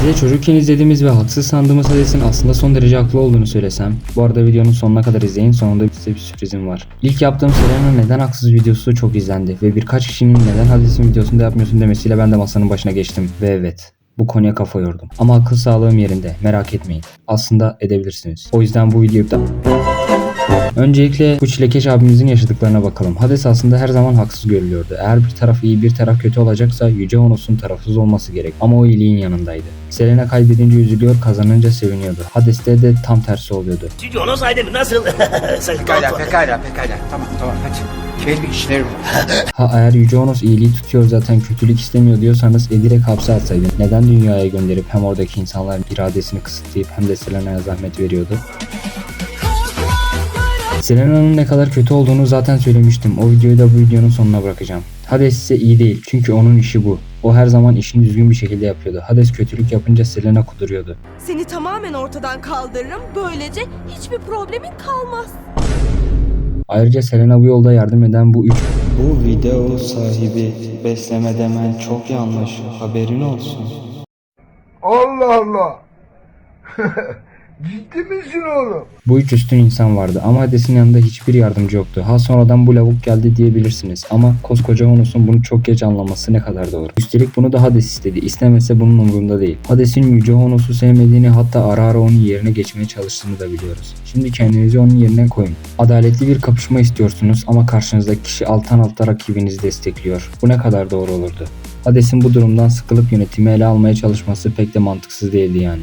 Size çocukken izlediğimiz ve haksız sandığımız Hades'in aslında son derece haklı olduğunu söylesem. Bu arada videonun sonuna kadar izleyin sonunda size bir sürprizim var. İlk yaptığım Selena neden haksız videosu çok izlendi ve birkaç kişinin neden Hades'in videosunu da yapmıyorsun demesiyle ben de masanın başına geçtim. Ve evet bu konuya kafa yordum. Ama akıl sağlığım yerinde merak etmeyin. Aslında edebilirsiniz. O yüzden bu videoyu da... Öncelikle bu çilekeş abimizin yaşadıklarına bakalım. Hades aslında her zaman haksız görülüyordu. Eğer bir taraf iyi bir taraf kötü olacaksa Yüce Honos'un tarafsız olması gerek. Ama o iyiliğin yanındaydı. Selena kaybedince üzülüyor, kazanınca seviniyordu. Hades'te de tam tersi oluyordu. Jonas Aydın nasıl? Pekala, pekala, pekala. Tamam, tamam hadi. Kendi işlerim. Ha eğer Yüce Honos iyiliği tutuyor zaten kötülük istemiyor diyorsanız e direkt hapse atsaydın. Neden dünyaya gönderip hem oradaki insanların iradesini kısıtlayıp hem de Selena'ya zahmet veriyordu? Selena'nın ne kadar kötü olduğunu zaten söylemiştim. O videoyu da bu videonun sonuna bırakacağım. Hades ise iyi değil çünkü onun işi bu. O her zaman işini düzgün bir şekilde yapıyordu. Hades kötülük yapınca Selena kuduruyordu. Seni tamamen ortadan kaldırırım. Böylece hiçbir problemin kalmaz. Ayrıca Selena bu yolda yardım eden bu üç... Bu video sahibi besleme demen çok yanlış. Haberin olsun. Allah Allah. Ciddi misin oğlum? Bu üç üstün insan vardı ama Hades'in yanında hiçbir yardımcı yoktu. Ha sonradan bu lavuk geldi diyebilirsiniz ama koskoca Honos'un bunu çok geç anlaması ne kadar doğru. Üstelik bunu da Hades istedi. İstemese bunun umurunda değil. Hades'in Yüce Honos'u sevmediğini hatta ara ara onun yerine geçmeye çalıştığını da biliyoruz. Şimdi kendinizi onun yerine koyun. Adaletli bir kapışma istiyorsunuz ama karşınızdaki kişi alttan alta rakibinizi destekliyor. Bu ne kadar doğru olurdu? Hades'in bu durumdan sıkılıp yönetimi ele almaya çalışması pek de mantıksız değildi yani.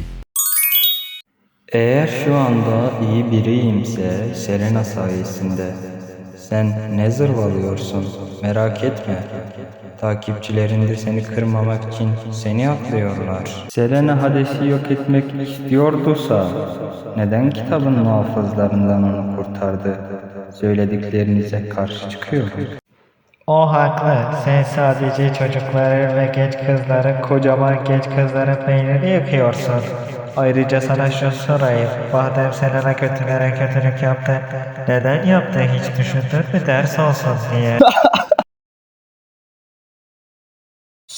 Eğer şu anda iyi biriyimse Selena sayesinde. Sen ne zırvalıyorsun? Merak etme. Takipçilerin de seni kırmamak için seni atlıyorlar. Selena Hades'i yok etmek istiyorduysa neden kitabın muhafızlarından onu kurtardı? Söylediklerinize karşı çıkıyor. O haklı. Sen sadece çocukları ve genç kızların kocaman genç kızların beynini yıkıyorsun. Ayrıca sana şunu sorayım. Madem Selena kötülere kötülük yaptı, neden yaptı hiç düşündün mü ders olsun diye.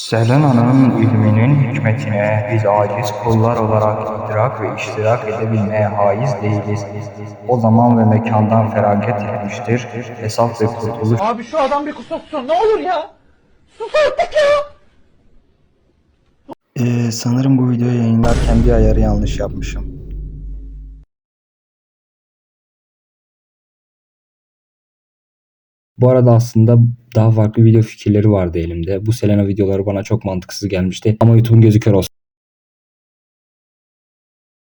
Selena'nın ilminin hikmetine biz aciz kullar olarak idrak ve iştirak edebilmeye haiz değiliz. O zaman ve mekandan feragat etmiştir. Hesap ve kurtuluş Abi şu adam bir kusursun ne olur ya. Sus artık ya. Ee, sanırım bu videoyu yayınlarken bir ayarı yanlış yapmışım. Bu arada aslında daha farklı video fikirleri vardı elimde. Bu Selena videoları bana çok mantıksız gelmişti. Ama YouTube'un gözü kör olsun.